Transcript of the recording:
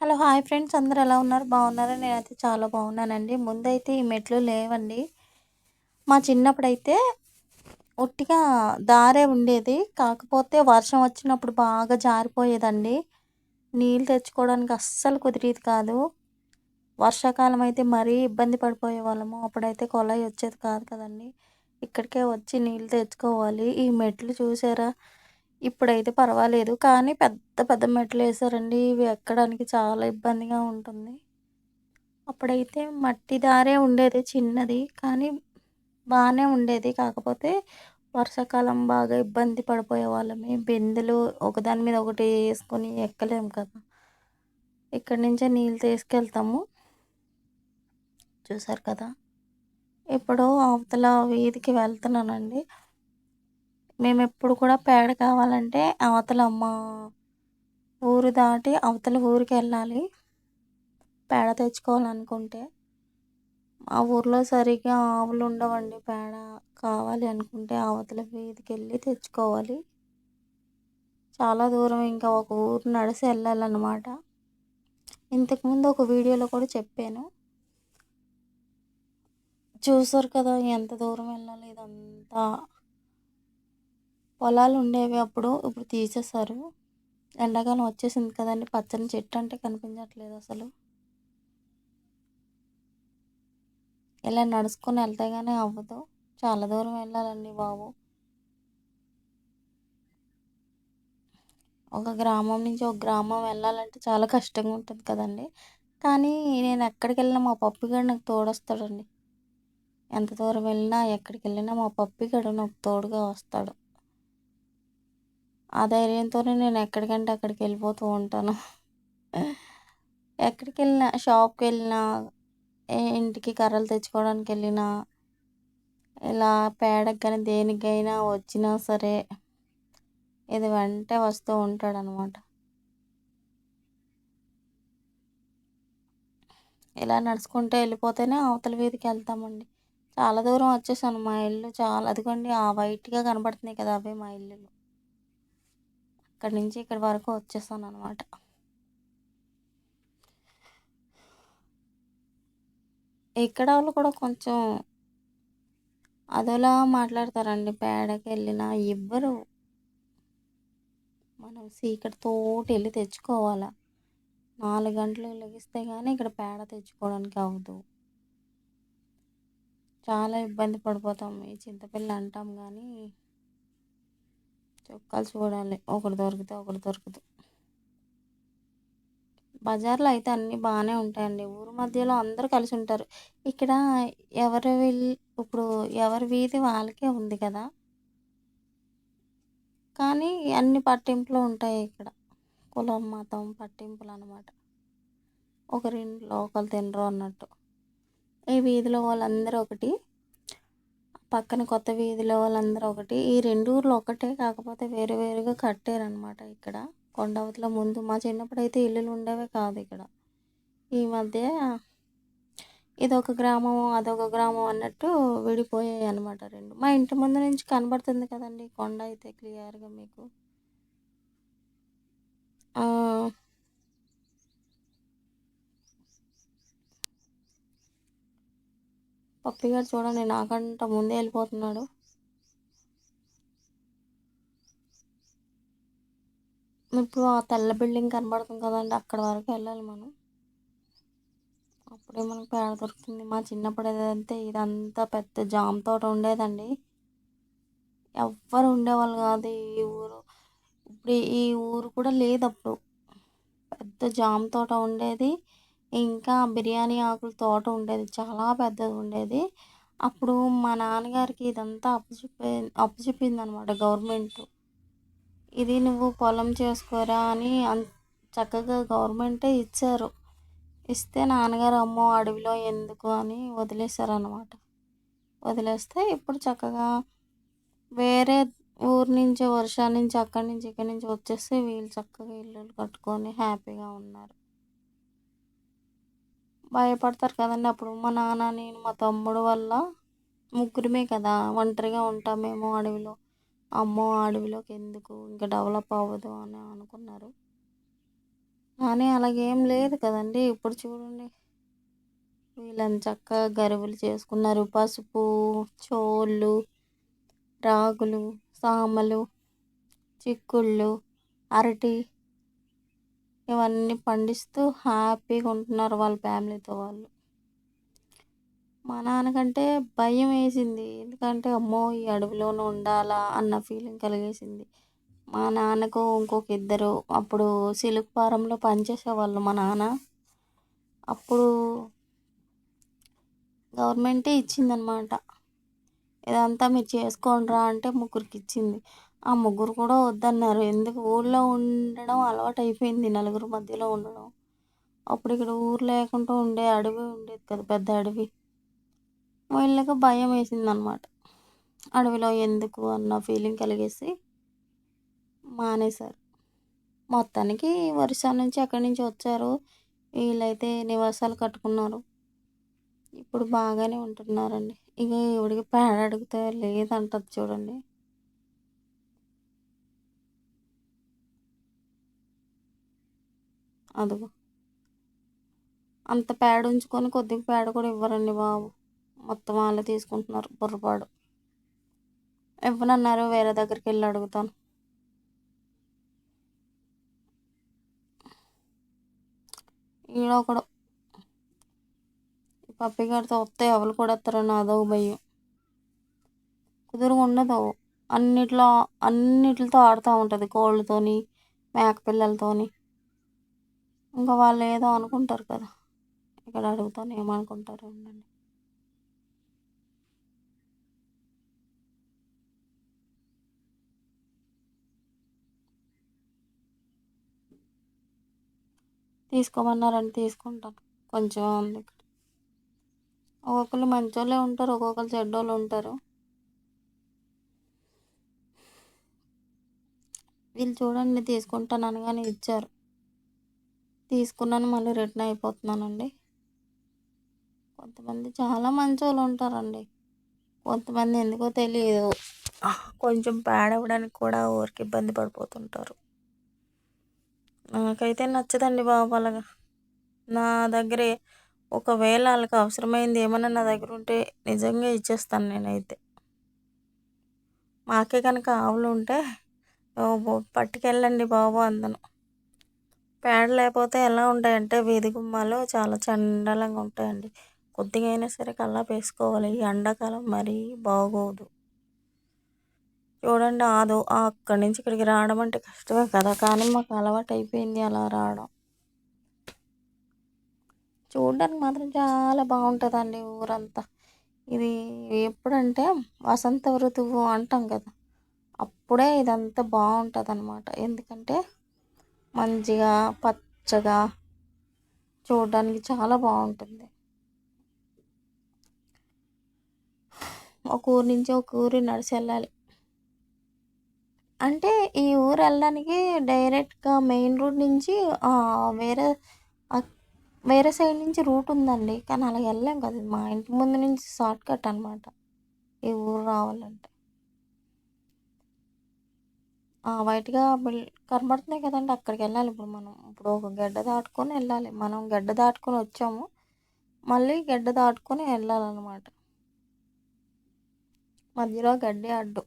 Hello hi friends. అందరు ఎలా ఉన్నారు? బాగున్నారా? నేనైతే చాలా బాగున్నానండి. ముందైతే ఈ మెట్లు లేవండి. మా చిన్నప్పుడైతే ఒట్టిగా దారే ఉండేది. కాకపోతే వర్షం వచ్చినప్పుడు బాగా జారిపోయేదండి. నీళ్ళు తెచ్చుకోవడానికి అస్సలు కుదిరేది కాదు. వర్షాకాలం అయితే మరీ ఇబ్బంది పడిపోయే వాళ్ళము. అప్పుడైతే కొలాయి వచ్చేది కాదు కదండి. ఇక్కడికే వచ్చి నీళ్ళు తెచ్చుకోవాలి. ఈ మెట్లు చూసారా? ఇప్పుడైతే పర్వాలేదు. కానీ పెద్ద పెద్ద మెట్లు వేసారండి. ఇవి ఎక్కడానికి చాలా ఇబ్బందిగా ఉంటుంది. అప్పుడైతే మట్టి దారే ఉండేది చిన్నది. కానీ బాగానే ఉండేది. కాకపోతే వర్షాకాలం బాగా ఇబ్బంది పడిపోయే వాళ్ళమే బిందెలు ఒకదాని మీద ఒకటి వేసుకొని ఎక్కలేము కదా. ఇక్కడి నుంచే నీళ్ళు తీసుకెళ్తాము. చూసారు కదా. ఇప్పుడు అవతల వీధికి వెళ్తున్నానండి. మేము ఎప్పుడు కూడా పేడ కావాలంటే అవతల అమ్మ ఊరు దాటి అవతల ఊరికి వెళ్ళాలి. పేడ తెచ్చుకోవాలనుకుంటే. మా ఊర్లో సరిగ్గా ఆవులు ఉండవండి. పేడ కావాలి అనుకుంటే అవతల వీధికి వెళ్ళి తెచ్చుకోవాలి. చాలా దూరం ఇంకా ఒక ఊరు నడిచి వెళ్ళాలన్నమాట. ఇంతకుముందు ఒక వీడియోలో కూడా చెప్పాను. చూసారు కదా ఎంత దూరం వెళ్ళాలి ఇదంతా. పొలాలు ఉండేవి అప్పుడు ఇప్పుడు తీసేశారు. ఎండాకాలం వచ్చేసింది కదండి పచ్చని చెట్టు అంటే కనిపించట్లేదు అసలు. ఇలా నడుచుకొని వెళ్తే కానీ అవ్వదు. చాలా దూరం వెళ్ళాలండి బాబు. ఒక గ్రామం నుంచి ఒక గ్రామం వెళ్ళాలంటే చాలా కష్టంగా ఉంటుంది కదండి. కానీ నేను ఎక్కడికి వెళ్ళినా మా పప్పిగాడు నాకు తోడొస్తాడండి. ఎంత దూరం వెళ్ళినా ఎక్కడికి వెళ్ళినా మా పప్పిగాడు నాకు తోడుగా వస్తాడు. ఆ ధైర్యంతోనే నేను ఎక్కడికంటే అక్కడికి వెళ్ళిపోతూ ఉంటాను. ఎక్కడికి వెళ్ళినా షాప్కి వెళ్ళినా ఇంటికి కర్రలు తెచ్చుకోవడానికి వెళ్ళినా ఇలా పేడకి కానీ దేనికైనా వచ్చినా సరే ఇది వెంటే వస్తూ ఉంటాడనమాట. ఇలా నడుచుకుంటూ వెళ్ళిపోతేనే అవతల వీధికి వెళ్తామండి. చాలా దూరం వచ్చేసాను మా ఇల్లు చాలా అదిగోండి ఆ వైట్గా కనబడుతున్నాయి కదా అవే మా ఇల్లులు. ఇక్కడ నుంచి ఇక్కడి వరకు వచ్చేసాను అనమాట ఇక్కడ వాళ్ళు కూడా కొంచెం అదోలా మాట్లాడతారండి. పేడకి వెళ్ళినా ఇవ్వరు మనం సీకటి తోటి వెళ్ళి తెచ్చుకోవాలా? నాలుగు గంటలు లెగిస్తే కానీ ఇక్కడ పేడ తెచ్చుకోవడానికి అవ్వదు. చాలా ఇబ్బంది పడిపోతాం. ఈ చింతపిల్ల అంటాం కానీ చొక్కాలు చూడాలి. ఒకటి దొరికితే ఒకటి దొరకదు. బజార్లో అయితే అన్నీ బాగానే ఉంటాయండి. ఊరు మధ్యలో అందరూ కలిసి ఉంటారు. ఇక్కడ ఎవరు వీళ్ళు ఇప్పుడు ఎవరి వీధి వాళ్ళకే ఉంది కదా. కానీ అన్ని పట్టింపులు ఉంటాయి ఇక్కడ. కులం మతం పట్టింపులు అనమాట ఒకరింట్లో ఒకరు తినరు అన్నట్టు. ఈ వీధిలో వాళ్ళందరూ ఒకటి పక్కన కొత్త వీధిలో వాళ్ళందరూ ఒకటి. ఈ రెండు ఊర్లు ఒకటే కాకపోతే వేరు వేరుగా కట్టారనమాట ఇక్కడ. కొండవతిలో ముందు మా చిన్నప్పుడు అయితే ఇల్లులు ఉండేవే కాదు ఇక్కడ. ఈ మధ్య ఇదొక గ్రామం అదొక గ్రామం అన్నట్టు విడిపోయాయి అనమాట రెండు. మా ఇంటి ముందు నుంచి కనబడుతుంది కదండి కొండ అయితే క్లియర్గా మీకు. పప్పిగారు చూడండి నాకంట ముందే వెళ్ళిపోతున్నాడు. ఇప్పుడు ఆ తెల్ల బిల్డింగ్ కనబడుతుంది కదండి అక్కడ వరకు వెళ్ళాలి మనం. అప్పుడే మనకు పేడ దొరుకుతుంది. మా చిన్నప్పుడు ఏదంటే ఇదంతా పెద్ద జామ తోట ఉండేదండి. ఎవ్వరు ఉండేవాళ్ళు కాదు ఈ ఊరు. ఇప్పుడు ఈ ఊరు కూడా లేదు అప్పుడు. పెద్ద జామ తోట ఉండేది. ఇంకా బిర్యానీ ఆకుల తోట ఉండేది చాలా పెద్దది ఉండేది. అప్పుడు మా నాన్నగారికి ఇదంతా అప్పచెప్పి అప్పచెప్పింది అనమాట గవర్నమెంట్. ఇది నువ్వు పొలం చేసుకోరా అని చక్కగా గవర్నమెంటే ఇచ్చారు. ఇస్తే నాన్నగారు అమ్మో అడవిలో ఎందుకు అని వదిలేశారనమాట వదిలేస్తే ఇప్పుడు చక్కగా వేరే ఊరు నుంచి వర్షాల నుంచి అక్కడి నుంచి ఇక్కడి నుంచి వచ్చేస్తే వీళ్ళు చక్కగా ఇల్లు కట్టుకొని హ్యాపీగా ఉన్నారు. భయపడతారు కదండి అప్పుడు మా నాన్న నేను మా తమ్ముడు వల్ల ముగ్గురమే కదా ఒంటరిగా ఉంటామేమో అడవిలో అమ్మో అడవిలోకి ఎందుకు ఇంకా డెవలప్ అవ్వదు అని అనుకున్నారు కానీ అలాగేం లేదు కదండీ! ఇప్పుడు చూడండి. వీళ్ళని చక్కగా గరువులు చేసుకున్నారు. పసుపు, చోళ్ళు, రాగులు, సామలు, చిక్కుళ్ళు, అరటి ఇవన్నీ పండిస్తూ హ్యాపీగా ఉంటున్నారు వాళ్ళ ఫ్యామిలీతో వాళ్ళు. మా నాన్నకంటే భయం వేసింది. ఎందుకంటే అమ్మో! ఈ అడవిలోనే ఉండాలా అన్న ఫీలింగ్ కలిగేసింది. మా నాన్నకు ఇంకొక ఇద్దరు అప్పుడు సిలుకు ఫారంలో పనిచేసేవాళ్ళు మా నాన్న. అప్పుడు గవర్నమెంటే ఇచ్చిందనమాట. ఇదంతా మీరు చేసుకోండిరా అంటే ముగ్గురికి ఇచ్చింది. ఆ ముగ్గురు కూడా వద్దన్నారు. ఎందుకు ఊళ్ళో ఉండడం అలవాటైపోయింది నలుగురు మధ్యలో ఉండడం. అప్పుడు ఇక్కడ ఊరు లేకుండా ఉండే అడవి ఉండేది కదా! పెద్ద అడవి. వీళ్ళకి భయం వేసింది అనమాట అడవిలో ఎందుకు అన్న ఫీలింగ్ కలిగేసి మానేశారు. మొత్తానికి ఒరిస్సా నుంచి ఎక్కడి నుంచి వచ్చారు. వీళ్ళైతే నివాసాలు కట్టుకున్నారు. ఇప్పుడు బాగానే ఉంటున్నారండి. ఇక ఎవడికి పేడ అడిగితే లేదంటది చూడండి. అదిగో. అంత పేడ ఉంచుకొని కొద్దిగా పేడ కూడా ఇవ్వరండి బాబు. మొత్తం వాళ్ళే తీసుకుంటున్నారు బుర్రపాడు. ఇవ్వనన్నారు వేరే దగ్గరికి వెళ్ళి అడుగుతాను. ఈడొకడు. ఈ పప్పి గారితో వస్తే ఎవరు కూడా వస్తారని అదొక భయం. కుదురుగా ఉండదు. అన్నిట్లో అన్నిటితో ఆడుతూ ఉంటుంది. కోళ్ళతోని, మేక పిల్లలతోని. ఇంకా వాళ్ళు ఏదో అనుకుంటారు కదా! ఇక్కడ అడుగుతాను ఏమనుకుంటారు ఉండండి. తీసుకోమన్నారని తీసుకుంటాను. కొంచెం ఉంది ఇక్కడ. ఒక్కొక్కరు మంచోళ్ళే ఉంటారు. ఒక్కొక్కరు చెడ్డోళ్ళు ఉంటారు. వీళ్ళు చూడండి తీసుకుంటాను అనగానే ఇచ్చారు. తీసుకున్నాను మళ్ళీ రిటర్న్ అయిపోతున్నానండి. కొంతమంది చాలా మంచి వాళ్ళు ఉంటారండి. కొంతమంది ఎందుకో తెలియదు కొంచెం పేడ అవ్వడానికి కూడా ఊరికి ఇబ్బంది పడిపోతుంటారు. నాకైతే నచ్చదండి బాబు అలాగా. నా దగ్గరే ఒకవేళ వాళ్ళకి అవసరమైంది ఏమన్నా నా దగ్గర ఉంటే నిజంగా ఇచ్చేస్తాను నేనైతే. మాకే కనుక ఆవులు ఉంటే పట్టుకెళ్ళండి బాబు అందను పేడ లేకపోతే ఎలా ఉంటాయంటే వీధి గుమ్మాలు చాలా చండాలంగా ఉంటాయండి. కొద్దిగా అయినా సరే కల్లాపు వేసుకోవాలి. ఈ ఎండాకాలం మరీ బాగోదు. చూడండి ఆదు అక్కడి నుంచి ఇక్కడికి రావడం అంటే కష్టమే కదా! కానీ మాకు అలవాటు అయిపోయింది అలా రావడం. చూడడానికి మాత్రం చాలా బాగుంటుందండి ఊరంతా. ఇది ఎప్పుడంటే వసంత ఋతువు అంటాం కదా! అప్పుడే ఇదంతా బాగుంటుందన్నమాట. ఎందుకంటే మంచిగా పచ్చగా చూడడానికి చాలా బాగుంటుంది. ఒక ఊరు నుంచి ఒక ఊరు నడిచి వెళ్ళాలి. అంటే ఈ ఊరు వెళ్ళడానికి డైరెక్ట్‌గా మెయిన్ రోడ్ నుంచి వేరే వేరే సైడ్ నుంచి రూట్ ఉందండి. కానీ అలా వెళ్ళలేం కదా! మా ఇంటి ముందు నుంచి షార్ట్ కట్ అనమాట. ఈ ఊరు రావాలంటే. వైట్‌గా బిల్ కనబడుతున్నాయి కదండీ! అక్కడికెళ్ళాలి ఇప్పుడు మనం. ఇప్పుడు ఒక గడ్డ దాటుకొని వెళ్ళాలి. మనం గడ్డ దాటుకొని వచ్చాము. మళ్ళీ గడ్డ దాటుకొని వెళ్ళాలన్నమాట. మధ్యలో గడ్డి అడ్డు.